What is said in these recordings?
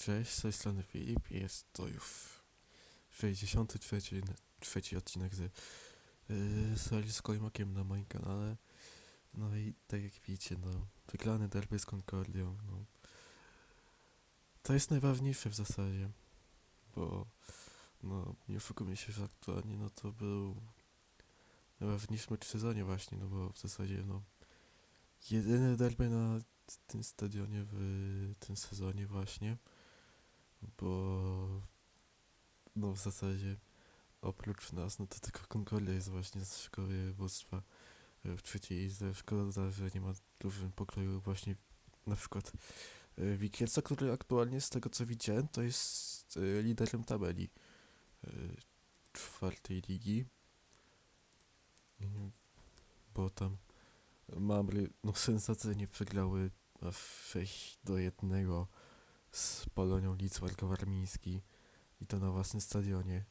Cześć, z tej strony Filip jest to już 63 trzeci odcinek z yy, serii z Kojmakiem na moim kanale. No i tak jak widzicie, no, wygrany derby z Concordią, no. To jest najważniejsze w zasadzie, bo no, nie oszukujmy się, że aktualnie no to był najważniejszy mecz w sezonie właśnie, no bo w zasadzie no jedyny derby na tym stadionie w tym sezonie właśnie, bo no w zasadzie oprócz nas, no to tylko Concordia jest właśnie z szkoły województwa e, w trzeciej lidze. Szkoda, że nie ma dużym pokroju właśnie na przykład e, Wikielca, który aktualnie z tego co widziałem to jest e, liderem tabeli czwartej ligi. Bo tam Mamry no sensacyjnie przegrały aż 6 do 1 z Polonią Licwark Warmiński i to na własnym stadionie,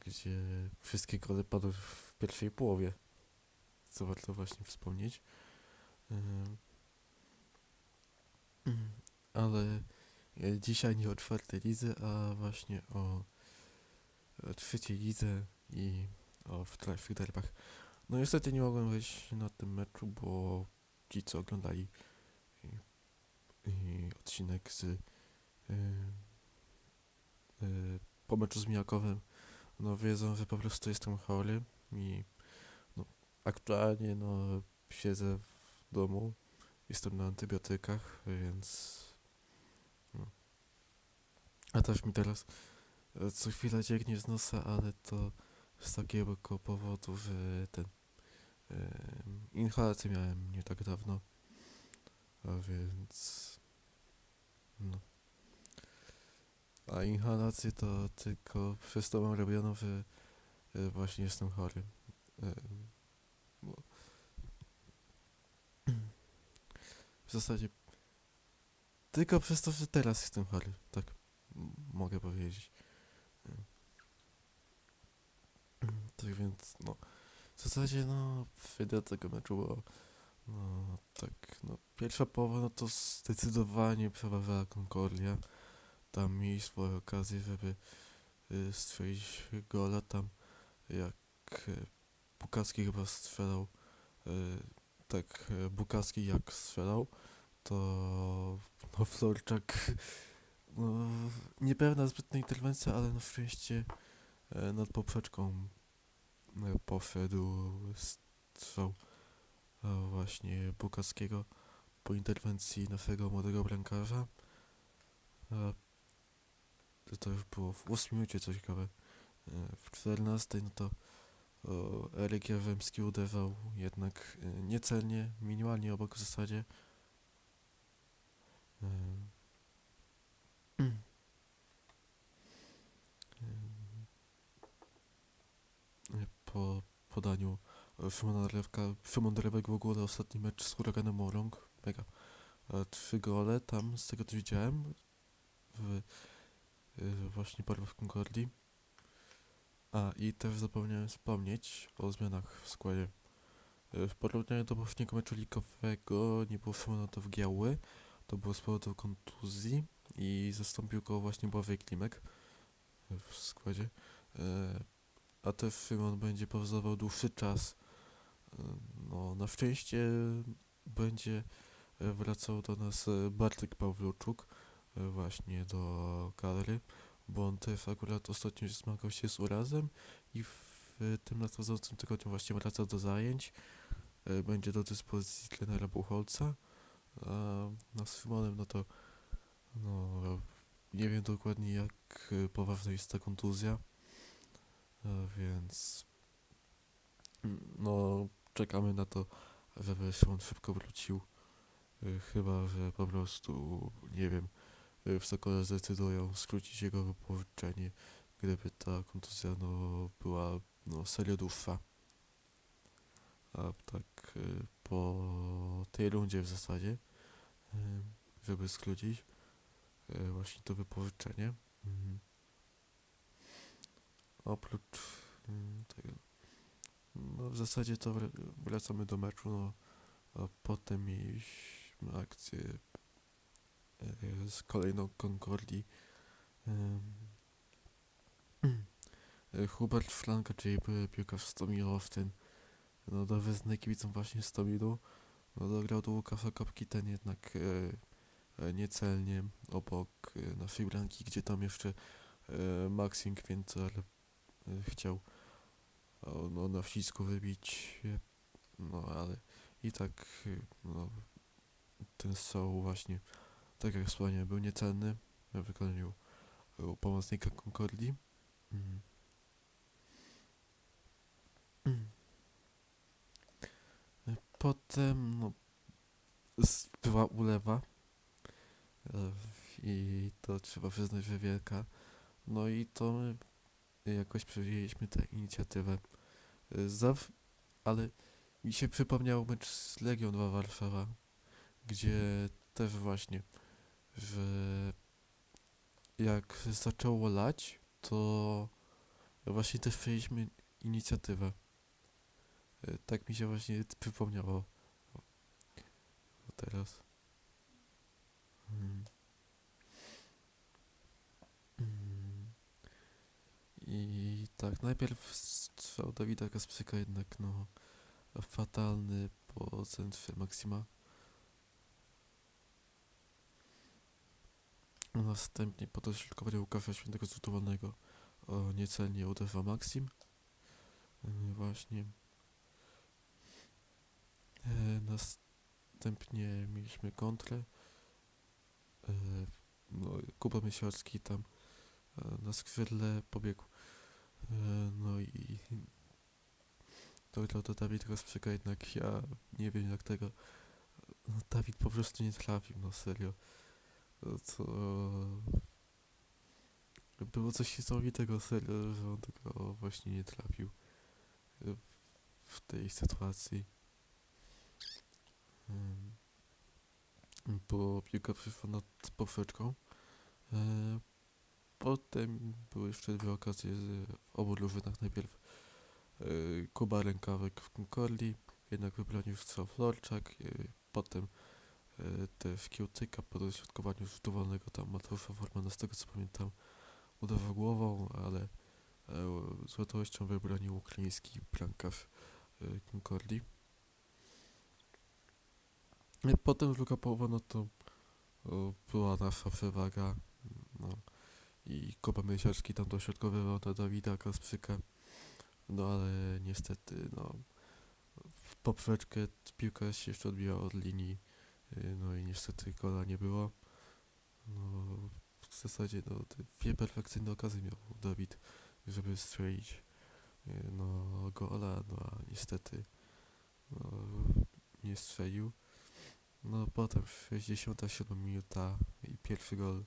gdzie wszystkie gole padły w pierwszej połowie, co warto właśnie wspomnieć. Ale dzisiaj nie o czwartej lidze, a właśnie o, o trzeciej lidze i o wczorajszych derbach. No niestety nie mogłem wejść na tym meczu, bo ci co oglądali odcinek z y, y, po meczu z Mijakowem, no wiedzą, że po prostu jestem chory i no, aktualnie no siedzę w domu, jestem na antybiotykach, więc no. a też mi teraz e, co chwila cieknie z nosa, ale to z takiego powodu, że ten em, inhalację miałem nie tak dawno, a więc no. A inhalację to tylko przez to mam robiono, że e, właśnie jestem chory. Bo w zasadzie tylko przez to, że teraz jestem chory, tak mogę powiedzieć. Em. Tak więc, no, w zasadzie, no, wyjdę tego meczu, bo, no, tak, no, pierwsza połowa, no to zdecydowanie przeważała Concordia. Tam mieli swoje okazje, żeby y, strzelić gola, tam jak y, chyba strzelał, y, tak, y, jak strzelał, to, no, Florczak, no, niepewna zbytnia interwencja, ale no szczęście e, nad poprzeczką e, poszedł strzał właśnie Bukackiego po interwencji naszego młodego bramkarza. E, to- już było w 8 minucie co ciekawe. E, W 14 no to Eryk Jawemski uderzał jednak e, niecelnie, minimalnie obok w zasadzie. Em, Po podaniu e, Szymona Drewka, Szymon Drewek w ogóle ostatni mecz z Huraganem Morąg, mega. E, Trzy gole tam, z tego co widziałem, w y, właśnie barwach Concordii. A i też zapomniałem wspomnieć o zmianach w składzie. Y, W porównaniu do poprzedniego meczu ligowego nie było Szymona Dowgiały, to było z powodu kontuzji i zastąpił go właśnie Błażej Klimek w składzie. A też Szymon będzie pauzował dłuższy czas. No, na szczęście będzie y, wracał do nas y, Bartek Pawluczuk y, właśnie do kadry, bo on też akurat ostatnio zmagał się z urazem i w tym nadchodzącym tygodniu właśnie wraca do zajęć. Będzie do dyspozycji trenera Buchholca. A no z Szymonem, no to no, nie wiem dokładnie jak poważna jest ta kontuzja, więc no czekamy na to, żeby Szymon szybko wrócił. Y, Chyba, że po prostu, nie wiem, y, w Sokole zdecydują skrócić jego wypożyczenie, gdyby ta kontuzja no, była no, serio dłuższa. A tak y, po tej rundzie w zasadzie, żeby skrócić właśnie to wypożyczenie. Mhm. Oprócz tego, no w zasadzie to wr- wracamy do meczu, no a potem mieliśmy akcję e, z kolejną Concordii. E, Hubert Franka, czyli piłkarz Stomilowstyn, no do wyznanej kibicom właśnie Stomilu, no dograł do Łukasza Kopki, ten jednak e, e, niecelnie obok e, naszej bramki, gdzie tam jeszcze e, Maxim Kwięcar e, chciał no, na wcisku wybić, no ale i tak no, ten strzał właśnie, tak jak wspomniałem, był niecelny w wykonaniu e, pomocnika Concordii. Mm. Potem no, była ulewa e, i to trzeba przyznać, że wielka. No i to jakoś przeżyliśmy tę inicjatywę. E, Zaw, ale mi się przypomniał mecz z Legią 2 Warszawa, gdzie też właśnie, że jak zaczęło lać, to właśnie też przejęliśmy inicjatywę. E, Tak mi się właśnie przypomniało teraz. Mm. Mm. I tak, najpierw strzał Dawida Kasprzyka jednak, no, fatalny po centrze Maksima. Następnie po dośrodkowanie Łukasza Świętego z rzutu wolnego o, niecelnie uderza Maksim. Yy, Właśnie. E, następnie mieliśmy kontrę. E, no, Kuba Mysiorski tam e, na skrzydle pobiegł. E, no i dograł to Dawid Rozprzyka, jednak ja nie wiem jak tego. No, Dawid po prostu nie trafił, no serio. No, To było coś niesamowitego, serio, że on tego właśnie nie trafił e, w tej sytuacji. Bo piłka przyszła nad poprzeczką. Potem były jeszcze dwie okazje obu drużynach. Najpierw e, Kuba Rękawek w Concordii, jednak wybronił strzał Florczak. e, Potem e, też Kiełtyka po dośrodkowaniu rzutu wolnego tam Mateusza Formana, z tego co pamiętam, udawał głową, ale e, z łatwością wybronił ukraiński bramkarz e, Concordii. E, Potem druga połowa, no to o, była nasza przewaga. No, I Kuba Mysiarski tam dośrodkowywał na Dawida Kasprzyka. No ale niestety, no w poprzeczkę piłka się jeszcze odbijała od linii. y, No i niestety gola nie było. No w zasadzie no, dwie perfekcyjne okazje miał Dawid, żeby strzelić y, no gola, no a niestety no, nie strzelił. No potem 67 minuta i pierwszy gol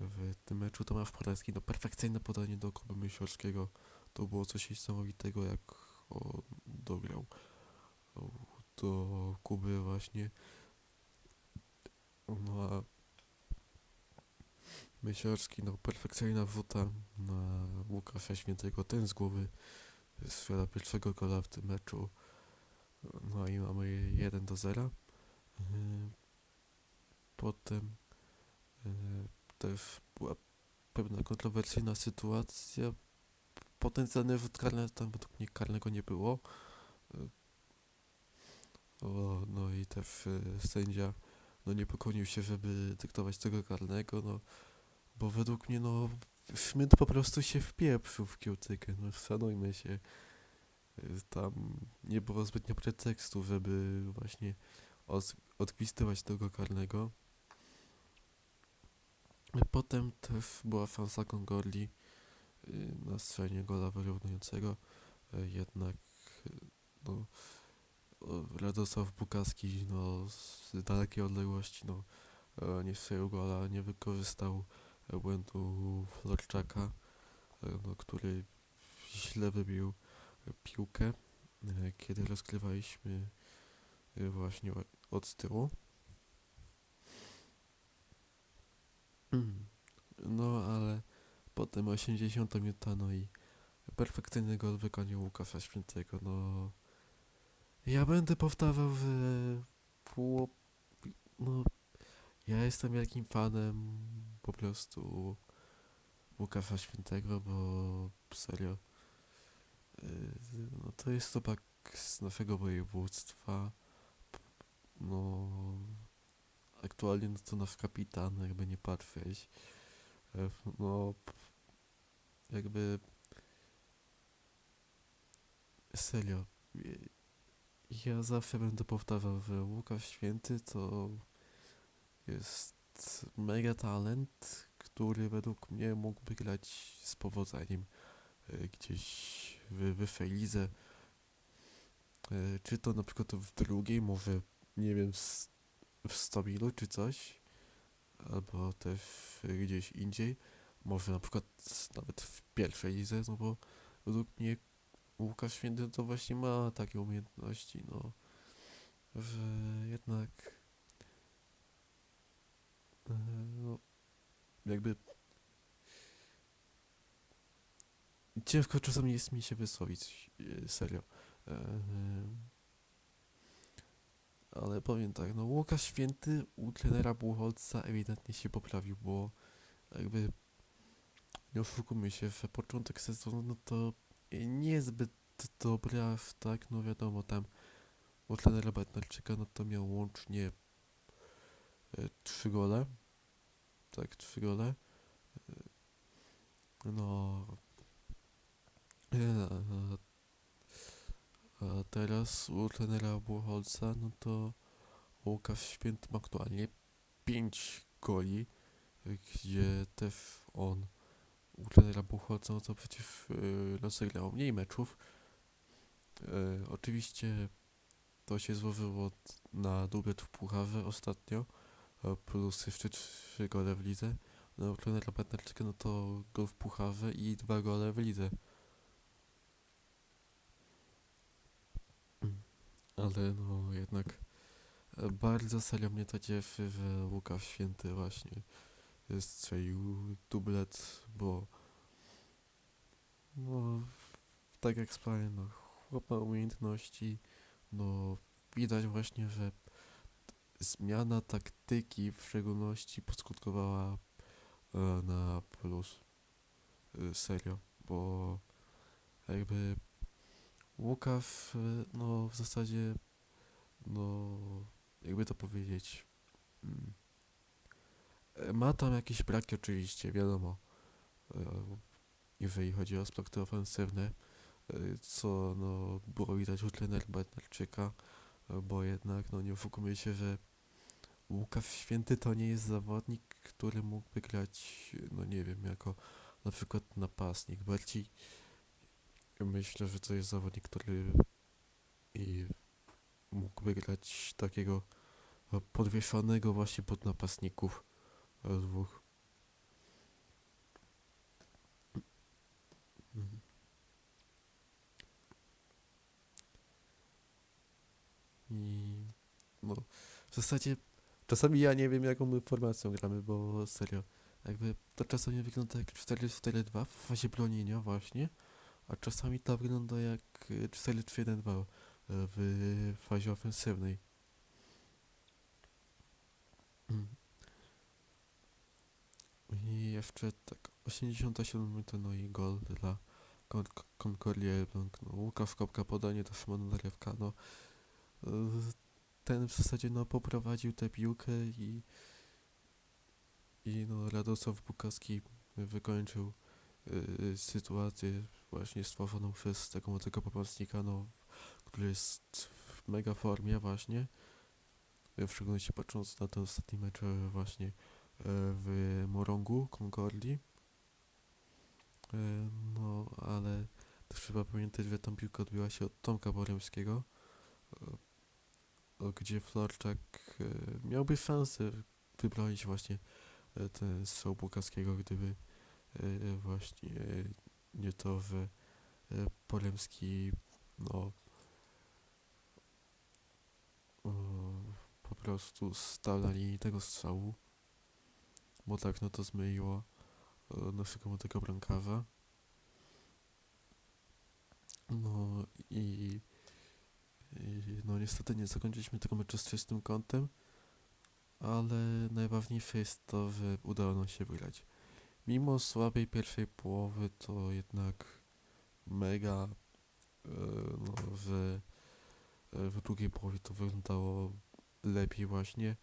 w tym meczu Tomasz Polecki, no perfekcyjne podanie do Kuby Myślowskiego. To było coś niesamowitego, jak on dograł do Kuby właśnie. No a Myślowski, no perfekcyjna wrzuta na Łukasza Świętego, ten z głowy strzela pierwszego gola w tym meczu. No i mamy 1 do 0. Yy, Potem też była pewna kontrowersyjna sytuacja. Potencjalny rzut karny, tam według mnie karnego nie było. O, no i też sędzia no nie pokłonił się, żeby dyktować tego karnego, no bo według mnie no Szmyt po prostu się wpieprzył w Kiełtykę, no szanujmy się. Tam nie było zbytnio pretekstu, żeby właśnie od, odgwistywać tego karnego. Potem też była szansa Kongoli y, na strzelenie gola wyrównującego, y, jednak y, no, Radosław Bukaski no, z dalekiej odległości no, e, nie strzelił gola, nie wykorzystał e, błędu Florczaka, e, no, który źle wybił piłkę, kiedy rozgrywaliśmy właśnie od tyłu. No, ale potem 80 minuta, no i perfekcyjny gol Łukasza Świętego, no. Ja będę powtarzał, że było, no, Ja jestem wielkim fanem po prostu Łukasza Świętego, bo serio, yy, no to jest chłopak z naszego województwa, no aktualnie no to nasz kapitan, jakby nie patrzeć, E, no jakby serio, y, ja zawsze będę powtarzał, że Łukasz Święty to jest mega talent, który według mnie mógłby grać z powodzeniem e, gdzieś w wyższej lidze. E, Czy to na przykład w drugiej, może nie wiem, s- w Stomilu czy coś, albo też e, gdzieś indziej, może na przykład nawet w pierwszej lidze, no bo według mnie Łukasz Święty to właśnie ma takie umiejętności, no, że jednak e, no, jakby ciężko czasami jest mi się wysłowić, e, serio. Ale powiem tak, no Łukasz Święty u trenera Buchholca ewidentnie się poprawił, bo jakby nie oszukujmy się, że początek sezonu no to niezbyt dobry, aż tak, no wiadomo, tam u trenera Bednarczyka no to miał łącznie e, trzy gole, tak, trzy gole. E, no, e, a teraz u trenera Buchholca, no to Łukasz Święty ma aktualnie 5 goli, gdzie też on u trenera Buchholca, no to przecież yy, rozegrał mniej meczów. E, oczywiście to się złożyło na dublet w Pucharze ostatnio, e, plus jeszcze 3 gole w lidze. No, trenera Bednarczyka, no to gol w Pucharze i dwa gole w lidze. Ale no jednak bardzo serio mnie to cieszy, że Łukasz Święty właśnie strzelił dublet, bo no tak jak wspomniałem, no chłop ma umiejętności, no widać właśnie, że zmiana taktyki w szczególności poskutkowała e, na plus e, serio, bo jakby Łukasz, e, no w zasadzie, no jakby to powiedzieć, mm, e, ma tam jakieś braki oczywiście, wiadomo, e, jeżeli chodzi o aspekty ofensywne, e, co no było widać u trenera Bednarczyka, bo jednak, no nie oszukujmy się, że Łukasz Święty to nie jest zawodnik, który mógłby grać, no nie wiem, jako na przykład napastnik. Bardziej myślę, że to jest zawodnik, który i mógłby grać takiego e, podwieszonego właśnie pod napastników e, dwóch. Mhm. I no, w zasadzie czasami ja nie wiem jaką my formacją gramy, bo serio, jakby to czasami wygląda jak 4-4-2 w fazie bronienia właśnie, a czasami to wygląda jak y, 4-3-1-2 y, w fazie ofensywnej. I jeszcze tak, 87 minuta, no i gol dla Concordia Elbląg, no Łukasz Kopka podanie do Szymona Narewka, no y, ten w zasadzie no poprowadził tę piłkę i i no Radosław Bukowski wykończył y, sytuację właśnie stworzoną przez tego młodego pomocnika, no, który jest w mega formie właśnie, w szczególności patrząc na ten ostatni mecz właśnie e, w Morągu, Concordii. E, No, ale też trzeba pamiętać, że tam piłka odbiła się od Tomka Boremskiego, gdzie Florczak e, miałby szansę wybronić właśnie ten strzał Bukowskiego, gdyby właśnie nie to, że Poremski no e, po prostu stał na linii tego strzału, bo tak no to zmyliło e, naszego młodego bramkarza. No i, i no niestety nie zakończyliśmy tego meczu z czystym kątem, ale najważniejsze jest to, że udało nam się wygrać. Mimo słabej pierwszej połowy, to jednak mega, e, no, że e, w drugiej połowie to wyglądało lepiej właśnie.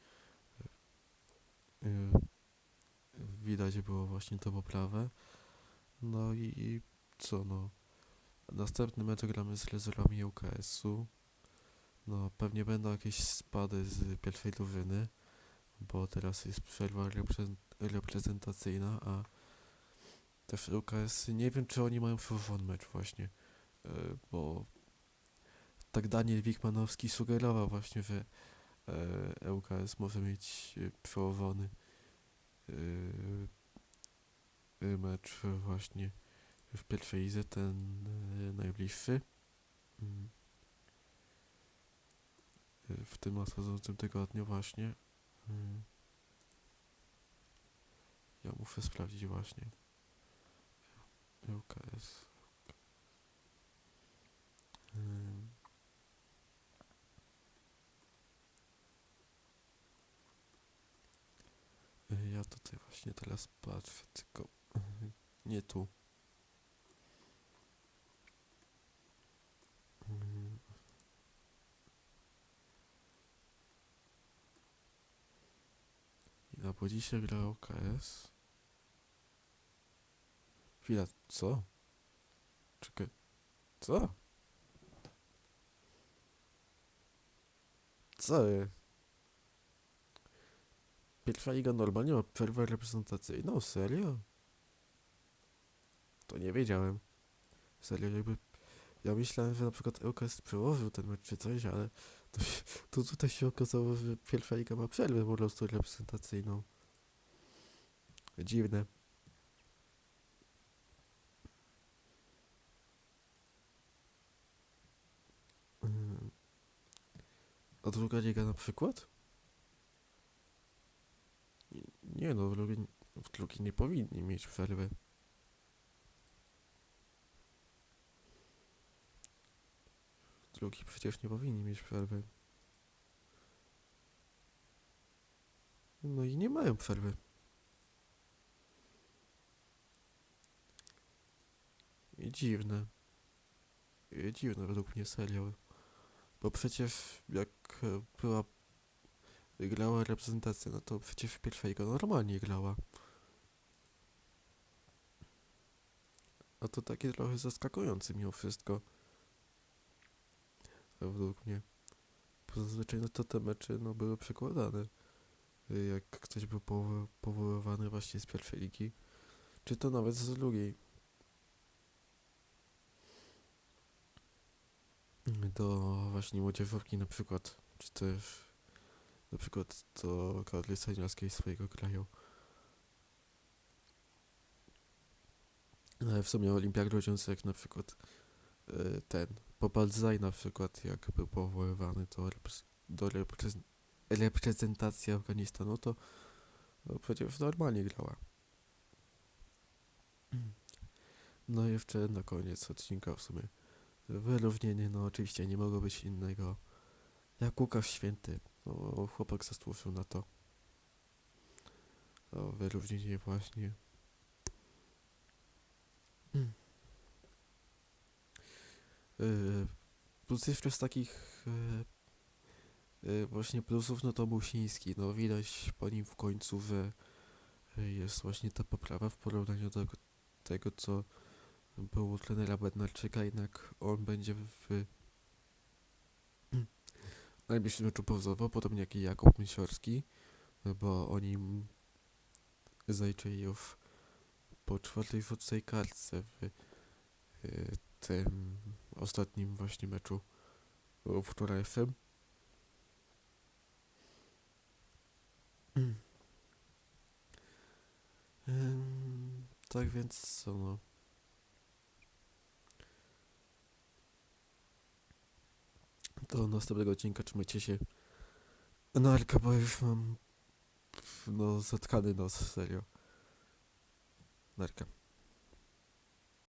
E, Widać było właśnie to poprawę. No i, i co no. Następny mecz gramy z Rezerwami UKS-u. No pewnie będą jakieś spady z pierwszej drużyny, bo teraz jest przerwa reprezent- reprezentacyjna, a też UKS, nie wiem czy oni mają przełożony mecz właśnie, e, bo tak Daniel Wikmanowski sugerował właśnie, że e, ŁKS może mieć e, przełożony e, e, mecz właśnie w pierwszej lidze, ten e, najbliższy. Mm. E, W tym nadchodzącym tygodniu właśnie. Mm. Ja muszę sprawdzić właśnie. ŁKS. Ja tutaj właśnie teraz patrzę, tylko y, nie tu. Ym. Ja, bo dzisiaj gra OKS. Chwila, co? Czekaj, co? Co jest? Pierwsza liga normalnie ma przerwę reprezentacyjną? Serio? To nie wiedziałem. Serio, jakby... Ja myślałem, że na przykład ŁKS przełożył ten mecz czy coś, ale to, to tutaj się okazało, że pierwsza liga ma przerwę po prostu reprezentacyjną. Dziwne. Ym. A druga liga na przykład? Nie- no, w drugiej, w drugiej nie powinni mieć przerwy. Drugi przecież nie powinni mieć przerwy. No i nie mają przerwy. I dziwne. I dziwne według mnie serio. Bo przecież jak e, była grała reprezentacja, no to przecież w pierwszej go normalnie grała. A to takie trochę zaskakujące mimo wszystko. Według mnie. Bo zazwyczaj no to te mecze no, były przekładane. Y, Jak ktoś był powo- powoływany właśnie z pierwszej ligi. Czy to nawet z drugiej. Do właśnie młodzieżówki na przykład. Czy też na przykład do kadry seniorskiej swojego kraju. Ale w sumie Olimpiak rodzący jak na przykład y, ten Popalzaj na przykład jak był powoływany do, repres- do reprez- reprezentacji Afganistanu to no, przecież normalnie grała. No i jeszcze na koniec odcinka w sumie wyróżnienie, no oczywiście nie mogło być innego jak Łukasz Święty. No, chłopak zasłużył na to. O, wyróżnienie właśnie. Yy, plus jeszcze z takich yy, yy, właśnie plusów, no to Musiński. No widać po nim w końcu, że jest właśnie ta poprawa w porównaniu do tego- co było trenera Bednarczyka, jednak on będzie w najbliższym meczu pauzował, podobnie jak i Jakub Mysiorski, bo oni m- zajęli już po czwartej rzutcej kartce w y, tym ostatnim właśnie meczu wczorajszym. Ym, tak więc co no. Do następnego odcinka trzymajcie się. Narka, bo już mam no zatkany nos, serio. Narka.